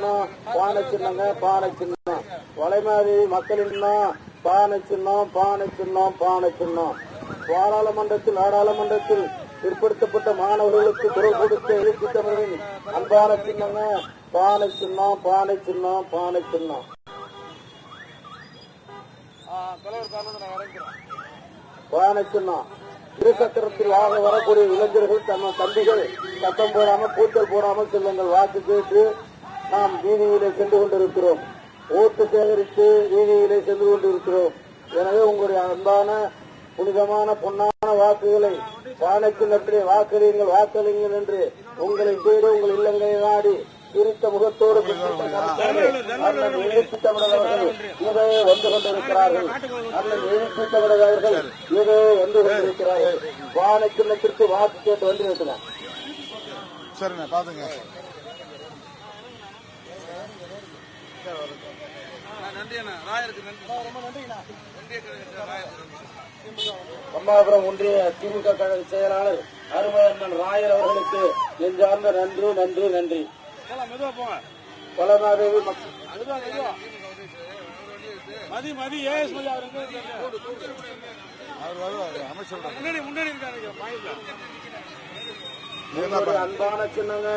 சின்னம் பானை சின்னங்க பானை சின்னம். வளைமாதி மக்களின் பானை சின்னம் பானை சின்னம் பானை சின்னம். பாராளுமன்றத்தில் நாடாளுமன்றத்தில் பிற்படுத்தப்பட்ட மாணவர்களுக்கு குரல் கொடுத்த எழுச்சி தமிழரின் அன்பான சின்னங்க பானை சின்னம் பானை சின்னம் பானை சின்னம். பானை சின்னம். இருசக்கரத்தில் வாங்க வரக்கூடிய இளைஞர்கள் தம்ம தம்பிகள் சத்தம் போடாமல் கூச்சல் போடாமல் செல்லுங்கள். வாக்கு கேட்டு நாம் வீதியிலே சென்று கொண்டிருக்கிறோம். ஓட்டு சேகரித்து வீதியிலே சென்று கொண்டிருக்கிறோம். எனவே உங்களுடைய அன்பான புனிதமான பொன்னான வாக்குகளை பானை சின்னத்திலே வாக்களியுங்கள் வாக்களியுங்கள் என்று உங்களை தேடி உங்கள் இல்லங்களை நாடி பிரித்த முகத்தோடு பிரித்த கரத்தோடு இதே வந்து கொண்டிருக்கிறார்கள். அண்ணன் எழுச்சி இதே வந்து கொண்டிருக்கிறார்கள். பானை சின்னத்திற்கு வாக்கு கேட்டு வந்து இருக்கிறார் பாத்துங்க அம்மாபுரம் ஒன்றிய திமுக கழக செயலாளர் அருமை அண்ணன் ராயர் அவர்களுக்கு நெஞ்சார்ந்த நன்றி நன்றி நன்றி. மக்கள் மதி மதி ஏஎஸ் மதி அவர் எங்க இருக்காரு? அவர் வருவாரு அமைச்சர் முன்னாடி முன்னாடி இருக்காரு பாயிண்ட்ல. உங்களுடைய அன்பான சின்னங்க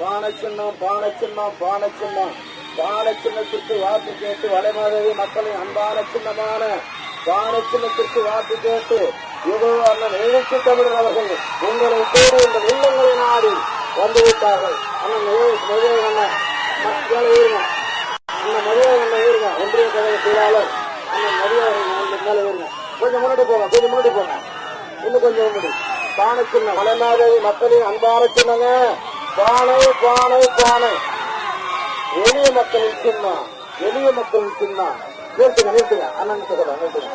பானை சின்னம் பானை சின்னம் பானை சின்னம். பானை சின்னத்திற்கு வாக்கு கேட்டு வளைமாதேவி மக்களின் அன்பான சின்னமான பானை சின்னத்திற்கு வாக்கு கேட்டு இதோ அண்ணன் எழுச்சி தமிழர் அவர்கள் உங்களை தேடி உங்கள் இல்லங்களை நாடி வந்துவிட்டார்கள். அண்ணன் ஏஎஸ் மதுரை அண்ணன் மக்களை இருங்க அண்ணன் மதுரை அண்ணன் இருங்க. ஒன்றிய கழக செயலாளர் அண்ணன் மதுரை மேலே இருங்க. கொஞ்சம் முன்னாடி போங்க கொஞ்சம் முன்னாடி போங்க. இன்னும் கொஞ்சம் முன்னாடி. பானை சின்னம் வளநாதேவி மக்களின் அன்பான சின்னங்க பானை பானை பானை எளிய மக்களின் சின்னம் எளிய மக்களின் சின்னம் நிறுத்துங்க நிறுத்துங்க. அண்ணன் சொல்றேன் நிறுத்துங்க.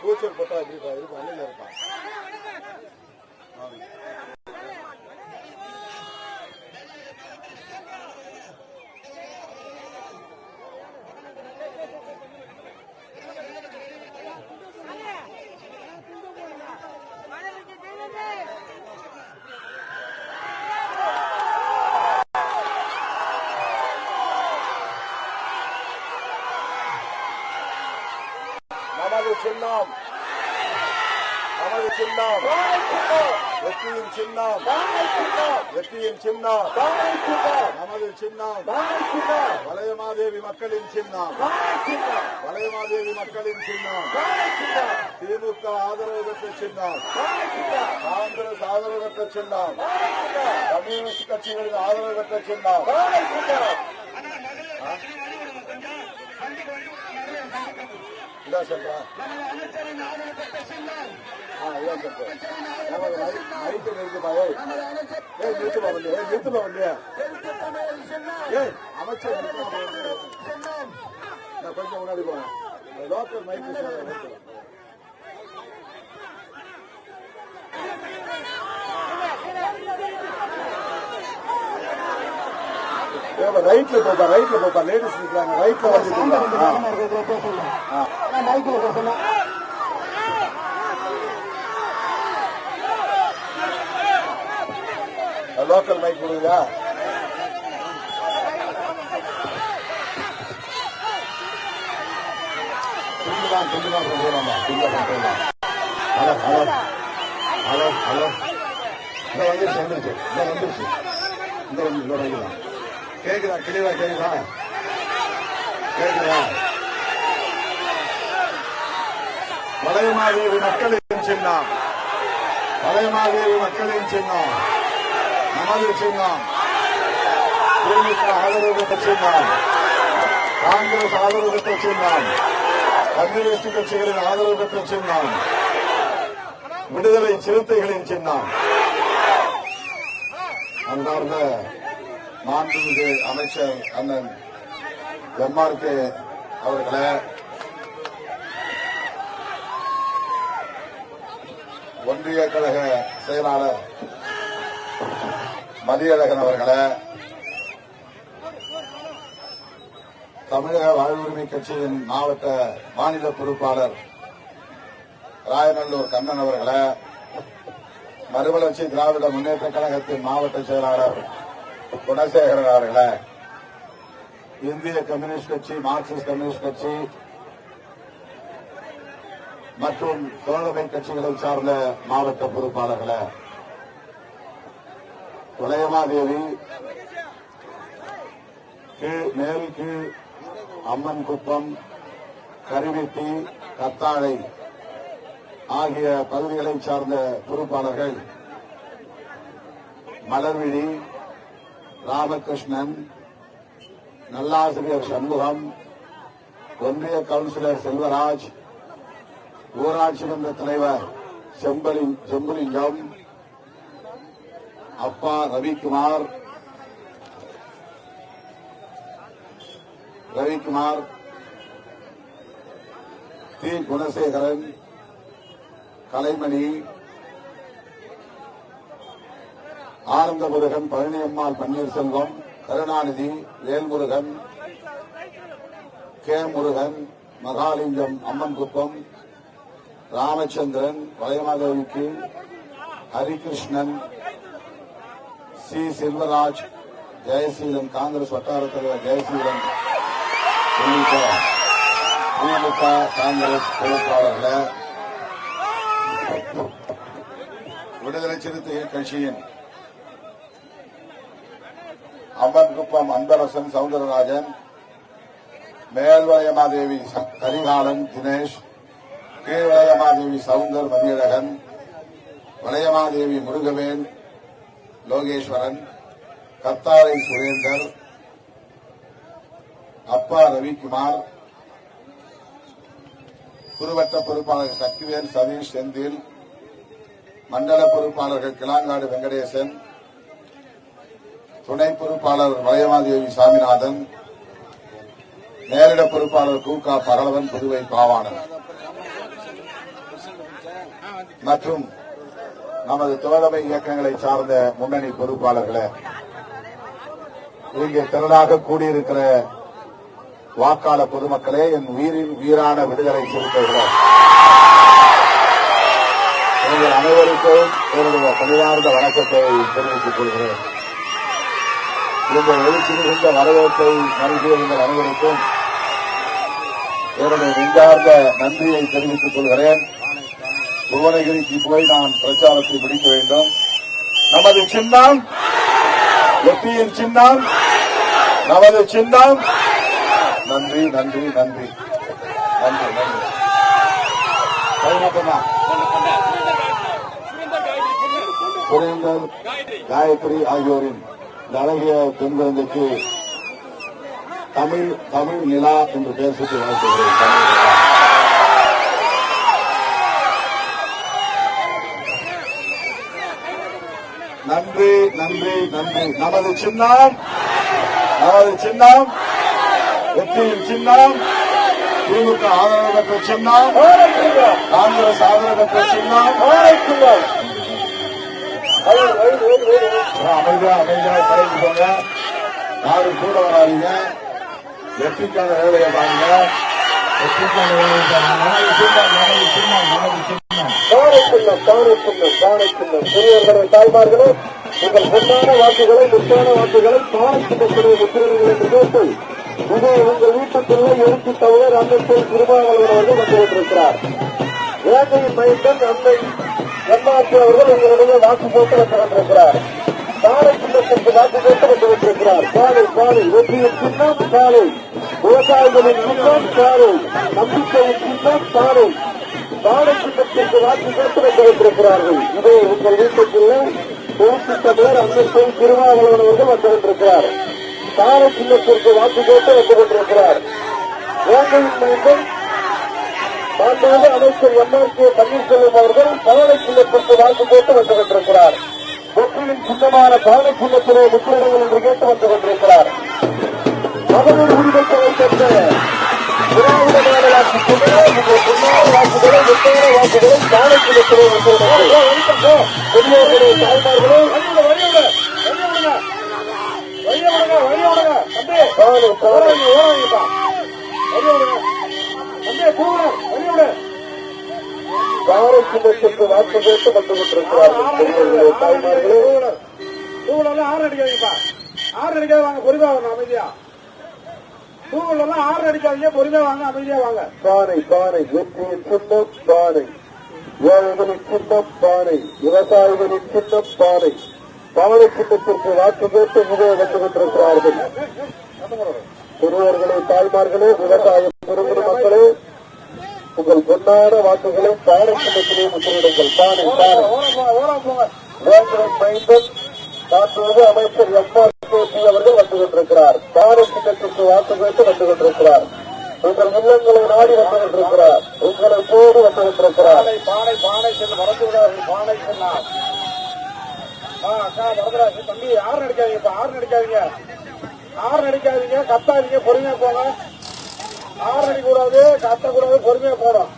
கூச்சல் போட்டா எப்படி இருப்பா இருக்கும் அண்ணில இருப்பான் நமது சின்னம். நமது சின்னம். வெற்றியின் சின்னம். வெற்றியின் சின்னம். நமது சின்னம். வலயமாதேவி மக்களின் சின்னம். வலயமாதேவி மக்களின் சின்னம். திமுக ஆதரவு பெற்ற சின்னம். காங்கிரஸ் ஆதரவு பெற்ற சின்னம். கம்யூனிஸ்ட் கட்சிகளின் ஆதரவு பெற்ற சின்னம். இதா ஆ சொல்றேன் நமது நிறுத்துப்பா ஏய். ஏய் நிறுத்துப்பா வந்து ஏய் நிறுத்துப்பா வந்து ஏய் அமைச்சர் நான் கொஞ்சம் முன்னாடி போறேன் லோக்கல் மைக்கு நிறுத்துப்பா ரைட்ல போப்பா ரைட்ல போப்பா. லேடிஸ் நிக்கிறாங்க ரைட்ல வந்து லோக்கல் மைக் போகலாம் ஹலோ ஹலோ. Hello hello. வந்துருச்சு வந்துருச்சு இந்த வந்து கேக்குதா தெளிவா கேக்குதா? கேக்குதா? வளையமாதேவி மக்களின் சின்னம். வளையமாதேவி மக்களின் சின்னம். நமது சின்னம். திமுக ஆதரவு சின்னம். காங்கிரஸ் ஆதரவு பெற்ற சின்னம். கம்யூனிஸ்ட் கட்சிகளின் ஆதரவு பெற்ற சின்னம். விடுதலை சிறுத்தைகளின் சின்னம். அன்பார்ந்த மாண்புமிகு அமைச்சர் அண்ணன் எம்ஆர் கே அவர்களே. ஒன்றிய கழக செயலாளர் மதியழகன் அவர்களே. தமிழக வாழ்வுரிமை கட்சியின் மாவட்ட மாநில பொறுப்பாளர் ராயநல்லூர் கண்ணன் அவர்களே. மறுமலர்ச்சி திராவிட முன்னேற்ற கழகத்தின் மாவட்ட செயலாளர் குணசேகரன் அவர்களை இந்திய கம்யூனிஸ்ட் கட்சி மார்க்சிஸ்ட் கம்யூனிஸ்ட் கட்சி மற்றும் தோழமை கட்சிகளை சார்ந்த மாவட்ட பொறுப்பாளர்களை. உலயமாதேவி கீழ் மேல் கீழ் அம்மன் குப்பம் கருவிட்டி கத்தாழை ஆகிய பகுதிகளைச் சார்ந்த பொறுப்பாளர்கள். மலர்விழி ராமகிருஷ்ணன் நல்லாசிரியர் சண்முகம் ஒன்றிய கவுன்சிலர் செல்வராஜ் ஊராட்சி மன்ற தலைவர் செம்பலிங் செம்புலிங்கம் அப்பா ரவிக்குமார் ரவிக்குமார் தி குணசேகரன் கலைமணி ஆனந்தமுருகன் பழனியம்மாள் பன்னீர்செல்வம் கருணாநிதி வேல்முருகன் கே முருகன் மகாலிங்கம் அம்மன்குப்பம் ராமச்சந்திரன் வளையமாதேவிக்கு ஹரிகிருஷ்ணன் சி. செல்வராஜ் ஜெயசீலன் காங்கிரஸ் வட்டார தலைவர் ஜெயசீலன் உள்ளிட்ட திமுக காங்கிரஸ் பொறுப்பாளர்களை. விடுதலை சிறுத்தைகள் கட்சியின் அம்பன்குப்பம் அன்பரசன் சவுந்தரராஜன் மேல்வளையமாதேவி கரிகாலன் தினேஷ் கீழ்வளையமாதேவி சவுந்தர் மதியழகன் வளையமாதேவி முருகவேல் லோகேஸ்வரன் கத்தாரை சுரேந்தர் அப்பா ரவிக்குமார் குறுவட்ட பொறுப்பாளர் சக்திவேல் சதீஷ் செந்தில் மண்டல பொறுப்பாளர்கள் கிளாங்காடு வெங்கடேசன் துணை பொறுப்பாளர் வளையமாதேவி சாமிநாதன் நேரிட பொறுப்பாளர் கூகா பரளவன் புதுவை பாவாணன் மற்றும் நமது தோழமை இயக்கங்களை சார்ந்த முன்னணி பொறுப்பாளர்களே இங்கே திரளாக கூடியிருக்கிற வாக்காள பொதுமக்களே என் உயிரின் உயிரான விடுதலை சிறுத்தைகள். உங்கள் அனைவருக்கும் என்னுடைய பணியார்ந்த வணக்கத்தை தெரிவித்துக் கொள்கிறேன். இந்த எழுச்சி வரவேற்பை நல்கிய உங்கள் அனைவருக்கும் என்னுடைய நெஞ்சார்ந்த நன்றியை தெரிவித்துக் கொள்கிறேன் புவனகிரிக்கு போய் நான் பிரச்சாரத்தை முடிக்க வேண்டும் நமது சின்னம் வெற்றியின் சின்னம் நமது சின்னம் நன்றி நன்றி நன்றி நன்றி நன்றி கைநட்டமா சுரேந்தர் காயத்ரி ஆகியோரின் இந்த அழகிய பெண் குழந்தைக்கு தமிழ் தமிழ் நிலா என்று பேசிட்டு வாழ்த்துகிறேன். நன்றி நன்றி நன்றி. நமது சின்னம் நமது சின்னம் வெற்றியின் சின்னம் திமுக ஆதரவு பெற்ற சின்னம் காங்கிரஸ் ஆதரவு பெற்ற சின்னம் அமைதியா அமைதியா கலைக்கு போங்க யாரும் கூட வராதிங்க. வெற்றிக்கான வேலையை பாருங்க. வெற்றிக்கான வேலையை பாருங்க. தாய்மார்களே உங்கள் பொன்னான வாக்குகளை முத்தான வாக்குகளை முத்திரர்கள் என்று கேட்டு உங்கள் வீட்டுக்குள்ளே எழுத்து தவிர அன்னத்தில் திருமாவளவன் அவர்கள் வந்து கொண்டிருக்கிறார். வேங்கையின் மைந்தன் அன்னை எம்மாசி அவர்கள் எங்களுடைய வாக்கு போட்டு வந்து கொண்டிருக்கிறார் காலை சின்னத்திற்கு வாக்கு போட்டு வந்து கொண்டிருக்கிறார் காலை காலை வெற்றியின் சின்னம் காலை விவசாயிகளின் சின்னம் காலை நம்பிக்கையின் சின்னம் காலை காலை சின்னத்திற்கு வாக்கு போட்டு வந்து இதை உங்கள் வீட்டுக்குள்ள குறிப்பிட்ட பேர் அன்னத்தில் திருமாவளவன் அவர்கள் வந்து கொண்டிருக்கிறார் காலை சின்னத்திற்கு வாக்கு போட்டு வந்து கொண்டிருக்கிறார். வேங்கையின் மாண்புமிகு அமைச்சர் எம் ஆர் கே பன்னீர்செல்வம் அவர்கள் பவனை சின்னத்திற்கு வாக்கு போட்டு வந்து கொண்டிருக்கிறார் வெற்றியின் சின்னமான பவனை சின்னத்திலே முத்திரைகள் என்று கேட்டு வந்து கொண்டிருக்கிறார் மகளிர் உரிமைகளை பெற்ற திராவிட மாநிலாட்சி குழுவே உங்கள் பொன்னான வாக்குகளை வெற்றியான வாக்குகளை பவனை சின்னத்திலே வந்து பெரியவர்களே தாய்மார்களே தம்பி தம்பி கூவுங்க வழி விடு வாக்கு கேட்டு வந்து கொண்டிருக்கிறார்கள் பெரியவர்களே, தாய்மார்களே டூவீலர்ல ஆறு அடிக்காதீங்கப்பா ஆறு அடிக்காத வாங்க பொறுமையா வரணும் அமைதியா டூவீலர்ல ஆறு அடிக்காதீங்க பொறுமையா வாங்க அமைதியா வாங்க பானை பானை வெற்றியின் சின்னம் பானை ஏழைகளின் சின்னம் பானை விவசாயிகளின் சின்னம் பானை பானை சின்னத்திற்கு வாக்கு கேட்டு முதல் வந்து கொண்டிருக்கிறார்கள் பெரியவர்களே தாய்மார்களே விவசாயம் உங்கள் பொன்னான வாக்குகளை பாடத்திட்டத்திலே சின்னத்திலே முத்திரிடுங்கள் தானே பானை ஓரம் போங்க ஓரம் போங்க தற்போது அமைச்சர் எம்ஆர் கேசி அவர்கள் வந்து கொண்டிருக்கிறார். பாடத்திட்டத்திற்கு சின்னத்திற்கு வாக்கு கேட்டு வந்து கொண்டிருக்கிறார். உங்கள் இல்லங்களை நாடி வந்து கொண்டிருக்கிறார். உங்களை போடு வந்து கொண்டிருக்கிறார். பானை பானை சென்று மறந்து விடாதீங்க பானை சொன்னா ஆ அக்கா மறந்துடாது தம்பி ஆறு அடிக்காதீங்கப்பா யாரும் நடிக்காதீங்க. ஆறு அடிக்காதீங்க கத்தாதீங்க பொறுமையா போங்க. ஆறு அடிக்க கூடாது கத்தக்கூடாது பொறுமையா போறோம்.